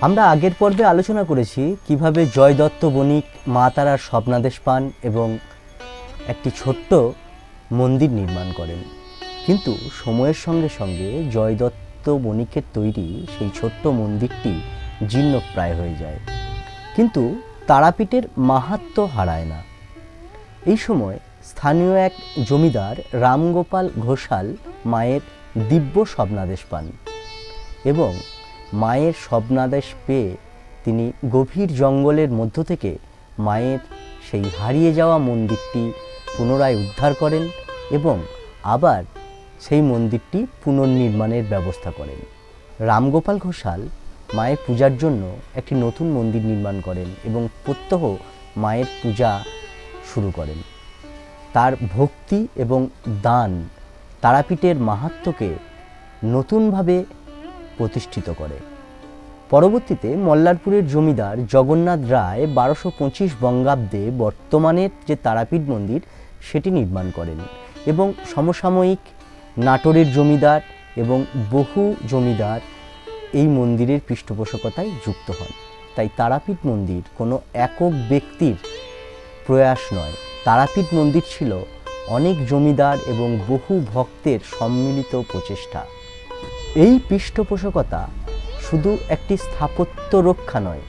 আমরা আগের পর্বে আলোচনা করেছি কীভাবে জয় দত্ত বণিক মা তারার স্বপ্নাদেশ পান এবং একটি ছোট্ট মন্দির নির্মাণ করেন। কিন্তু সময়ের সঙ্গে সঙ্গে জয় দত্ত বণিকের তৈরি সেই ছোট্ট মন্দিরটি জীর্ণপ্রায় হয়ে যায়। কিন্তু তারাপীঠের মাহাত্ম্য হারায় না। এই সময় স্থানীয় এক জমিদার রামগোপাল ঘোষাল মায়ের দিব্য স্বপ্নাদেশ পান এবং মায়ের স্বপ্নাদেশ পেয়ে তিনি গভীর জঙ্গলের মধ্য থেকে মায়ের সেই হারিয়ে যাওয়া মন্দিরটি পুনরায় উদ্ধার করেন এবং আবার সেই মন্দিরটি পুনর্নির্মাণের ব্যবস্থা করেন। রামগোপাল ঘোষাল মায়ের পূজার জন্য একটি নতুন মন্দির নির্মাণ করেন এবং প্রত্যহ মায়ের পূজা শুরু করেন। তার ভক্তি এবং দান তারাপীঠের মাহাত্ম্যকে নতুনভাবে প্রতিষ্ঠিত করে। পরবর্তীতে মল্লারপুরের জমিদার জগন্নাথ রায় বারোশো পঁচিশ বঙ্গাব্দে বর্তমানের যে তারাপীঠ মন্দির, সেটি নির্মাণ করেন এবং সমসাময়িক নাটোরের জমিদার এবং বহু জমিদার এই মন্দিরের পৃষ্ঠপোষকতায় যুক্ত হন। তাই তারাপীঠ মন্দির কোনো একক ব্যক্তির প্রয়াস নয়। তারাপীঠ মন্দির ছিল অনেক জমিদার এবং বহু ভক্তের সম্মিলিত প্রচেষ্টা। এই পৃষ্ঠপোষকতা শুধু একটি স্থাপত্য রক্ষা নয়,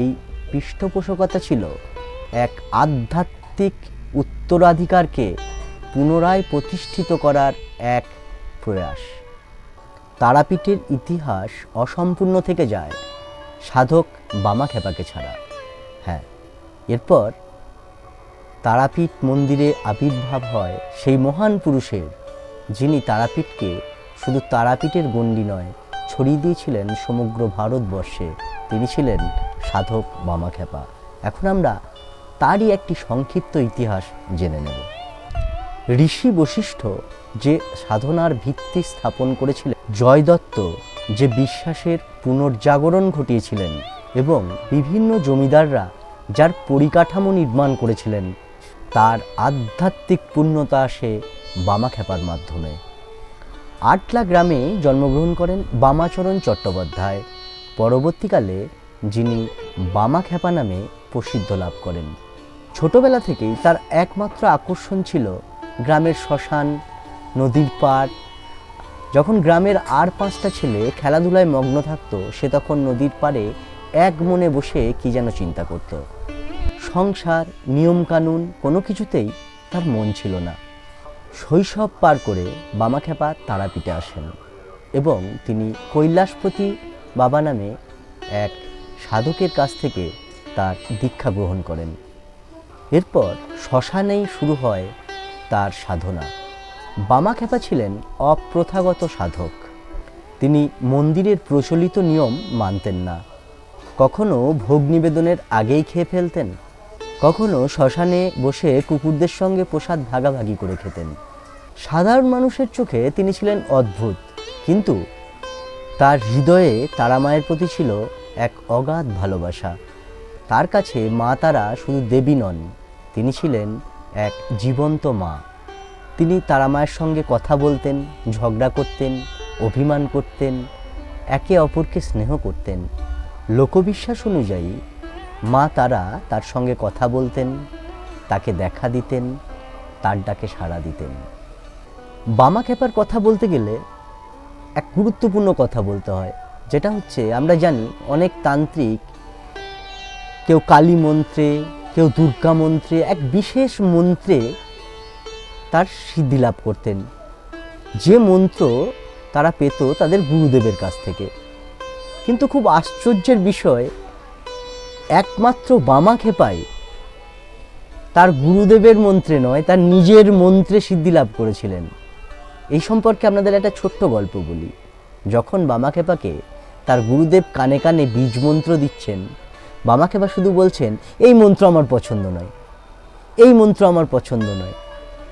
এই পৃষ্ঠপোষকতা ছিল এক আধ্যাত্মিক উত্তরাধিকারকে পুনরায় প্রতিষ্ঠিত করার এক প্রয়াস। তারাপীঠের ইতিহাস অসম্পূর্ণ থেকে যায়, সাধক বামা খেপাকে ছাড়া। হ্যাঁ এরপর তারাপীঠ মন্দিরে আবির্ভাব হয় সেই মহান পুরুষের, যিনি তারাপীঠকে শুধু তারাপীঠের গণ্ডি নয়, ছড়িয়ে দিয়েছিলেন সমগ্র ভারতবর্ষে। তিনি ছিলেন সাধক বামাখ্যাপা। এখন আমরা তারই একটি সংক্ষিপ্ত ইতিহাস জেনে নেব। ঋষি বশিষ্ঠ যে সাধনার ভিত্তি স্থাপন করেছিলেন জয় দত্ত যে বিশ্বাসের পুনর্জাগরণ ঘটিয়েছিলেন এবং বিভিন্ন জমিদাররা যার পরিকাঠামো নির্মাণ করেছিলেন, তার আধ্যাত্মিক পূর্ণতা আসে বামাখ্যাপার মাধ্যমে। আটলা গ্রামে জন্মগ্রহণ করেন বামাচরণ চট্টোপাধ্যায়। পরবর্তীকালে যিনি বামাখ্যাপা নামে প্রসিদ্ধ লাভ করেন। ছোটবেলা থেকেই তার একমাত্র আকর্ষণ ছিল গ্রামের শ্মশান, নদীর পাড়। যখন গ্রামের আর পাঁচটা ছেলে খেলাধুলায় মগ্ন থাকতো, সে তখন নদীর পাড়ে এক মনে বসে কি যেন চিন্তা করত। সংসার, নিয়মকানুন কোনো কিছুতেই তার মন ছিল না। শৈশব পার করে বামাখ্যাপা তারাপীঠে আসেন এবং তিনি কৈলাসপতি বাবা নামে এক সাধকের কাছ থেকে তার দীক্ষা গ্রহণ করেন। এরপর শ্মশানেই শুরু হয় তার সাধনা। বামাখ্যাপা ছিলেন অপ্রথাগত সাধক। তিনি মন্দিরের প্রচলিত নিয়ম মানতেন না। কখনো ভোগ নিবেদনের আগেই খেয়ে ফেলতেন। কখনো শ্মশানে বসে কুকুরদের সঙ্গে প্রসাদ ভাগাভাগি করে খেতেন। সাধারণ মানুষের চোখে তিনি ছিলেন অদ্ভুত, কিন্তু তার হৃদয়ে তারামায়ের প্রতি ছিল এক অগাধ ভালোবাসা। তার কাছে মা তারা শুধু দেবী নন, তিনি ছিলেন এক জীবন্ত মা। তিনি তারামায়ের সঙ্গে কথা বলতেন, ঝগড়া করতেন, অভিমান করতেন, একে অপরকে স্নেহ করতেন। লোকবিশ্বাস অনুযায়ী মা তারা তার সঙ্গে কথা বলতেন, তাকে দেখা দিতেন, তার ডাকে সাড়া দিতেন। বামা খেপার কথা বলতে গেলে এক গুরুত্বপূর্ণ কথা বলতে হয়, যেটা হচ্ছে আমরা জানি অনেক তান্ত্রিক কেউ কালী মন্ত্রে, কেউ দুর্গা মন্ত্রে, এক বিশেষ মন্ত্রে তার সিদ্ধি লাভ করতেন। যে মন্ত্র তারা পেত তাদের গুরুদেবের কাছ থেকে। কিন্তু খুব আশ্চর্যের বিষয় একমাত্র বামা খেপাই। তার গুরুদেবের মন্ত্রে নয়, তার নিজের মন্ত্রে সিদ্ধি লাভ করেছিলেন। এই সম্পর্কে আপনাদের একটা ছোট্ট গল্প বলি। যখন বামা খেপাকে তার গুরুদেব কানে কানে বীজ মন্ত্র দিচ্ছেন, বামা খেপা শুধু বলছেন, এই মন্ত্র আমার পছন্দ নয়। এই মন্ত্র আমার পছন্দ নয়।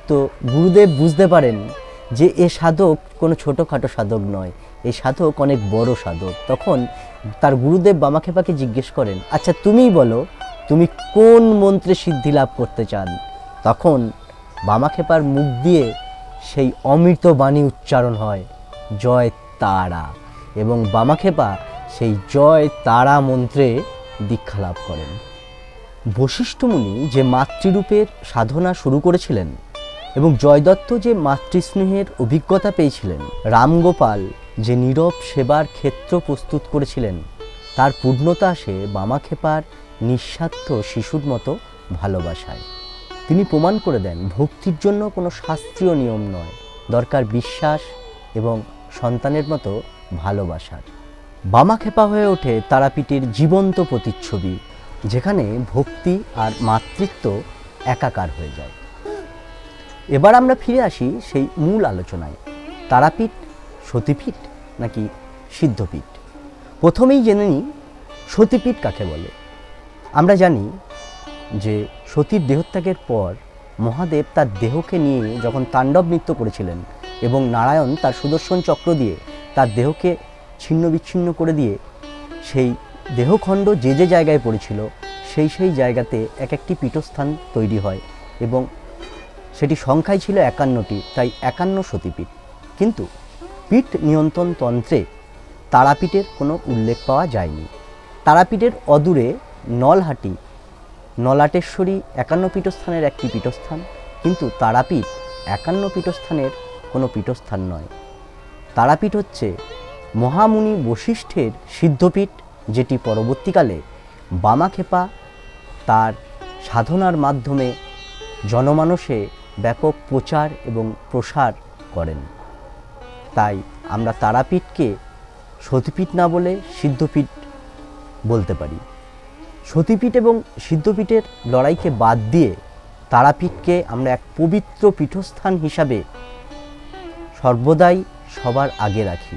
তো গুরুদেব বুঝতে পারেন যে এ সাধক কোনো ছোটোখাটো সাধক নয় এই সাধক অনেক বড় সাধক। তখন তার গুরুদেব বামাখেপাকে জিজ্ঞেস করেন আচ্ছা তুমিই বলো, তুমি কোন মন্ত্রে সিদ্ধি লাভ করতে চান? তখন বামাখেপার মুখ দিয়ে সেই অমৃত বাণী উচ্চারণ হয়, জয় তারা। এবং বামাখেপা সেই জয় তারা মন্ত্রে দীক্ষা লাভ করেন। বশিষ্ঠ মুনি যে মাতৃরূপের সাধনা শুরু করেছিলেন এবং জয়দত্ত যে মাতৃস্নেহের অভিজ্ঞতা পেয়েছিলেন, রামগোপাল যে নীরব সেবার ক্ষেত্র প্রস্তুত করেছিলেন, তার পূর্ণতা আসে বামাখেপার নিঃস্বার্থ শিশুর মতো ভালোবাসায়। তিনি প্রমাণ করে দেন, ভক্তির জন্য কোনো শাস্ত্রীয় নিয়ম নয়, দরকার বিশ্বাস এবং সন্তানের মতো ভালোবাসার। বামাখেপা হয়ে ওঠে তারাপীঠের জীবন্ত প্রতিচ্ছবি, যেখানে ভক্তি আর মাতৃত্ব একাকার হয়ে যায়। এবার আমরা ফিরে আসি সেই মূল আলোচনায়। তারাপীঠ, সতীপীঠ নাকি সিদ্ধপীঠ? প্রথমেই জেনে নিই, সতীপীঠ কাকে বলে? আমরা জানি যে সতীর দেহত্যাগের পর মহাদেব তার দেহকে নিয়ে যখন তাণ্ডব নৃত্য করেছিলেন এবং নারায়ণ তার সুদর্শন চক্র দিয়ে তার দেহকে ছিন্ন বিচ্ছিন্ন করে দিয়ে সেই দেহখণ্ড যে যে জায়গায় পড়েছিল, সেই সেই জায়গাতে এক একটি পীঠস্থান তৈরি হয় এবং সেটি সংখ্যায় ছিল একান্নটি, তাই একান্ন সতীপীঠ। কিন্তু পীঠ নিয়ন্ত্রণ তন্ত্রে তারাপীঠের কোনো উল্লেখ পাওয়া যায়নি। তারাপীঠের অদূরে নলহাটি, নলাটেশ্বরী একান্ন পীঠস্থানের একটি পীঠস্থান, কিন্তু তারাপীঠ একান্ন পীঠস্থানের কোনো পীঠস্থান নয়। তারাপীঠ হচ্ছে মহামুনি বশিষ্ঠের সিদ্ধপীঠ, যেটি পরবর্তীকালে বামাখেপা তার সাধনার মাধ্যমে জনমানসে ব্যাপক প্রচার এবং প্রসার করেন। তাই আমরা তারাপীঠকে সতীপীঠ না বলে সিদ্ধপীঠ বলতে পারি। সতীপীঠ এবং সিদ্ধপীঠের লড়াইকে বাদ দিয়ে তারাপীঠকে আমরা এক পবিত্র পীঠস্থান হিসাবে সর্বদাই সবার আগে রাখি।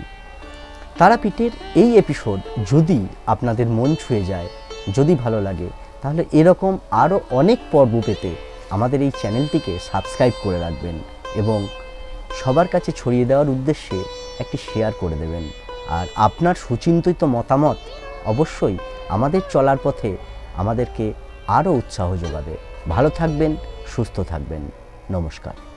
তারাপীঠের এই এপিসোড যদি আপনাদের মন ছুঁয়ে যায়, যদি ভালো লাগে, তাহলে এরকম আরও অনেক পর্ব পেতে আমাদের এই চ্যানেলটিকে সাবস্ক্রাইব করে রাখবেন এবং সবার কাছে ছড়িয়ে দেওয়ার উদ্দেশ্যে একটি শেয়ার করে দেবেন। আর আপনার সুচিন্তিত মতামত অবশ্যই আমাদের চলার পথে আমাদেরকে আরও উৎসাহ যোগাবে। ভালো থাকবেন, সুস্থ থাকবেন। নমস্কার।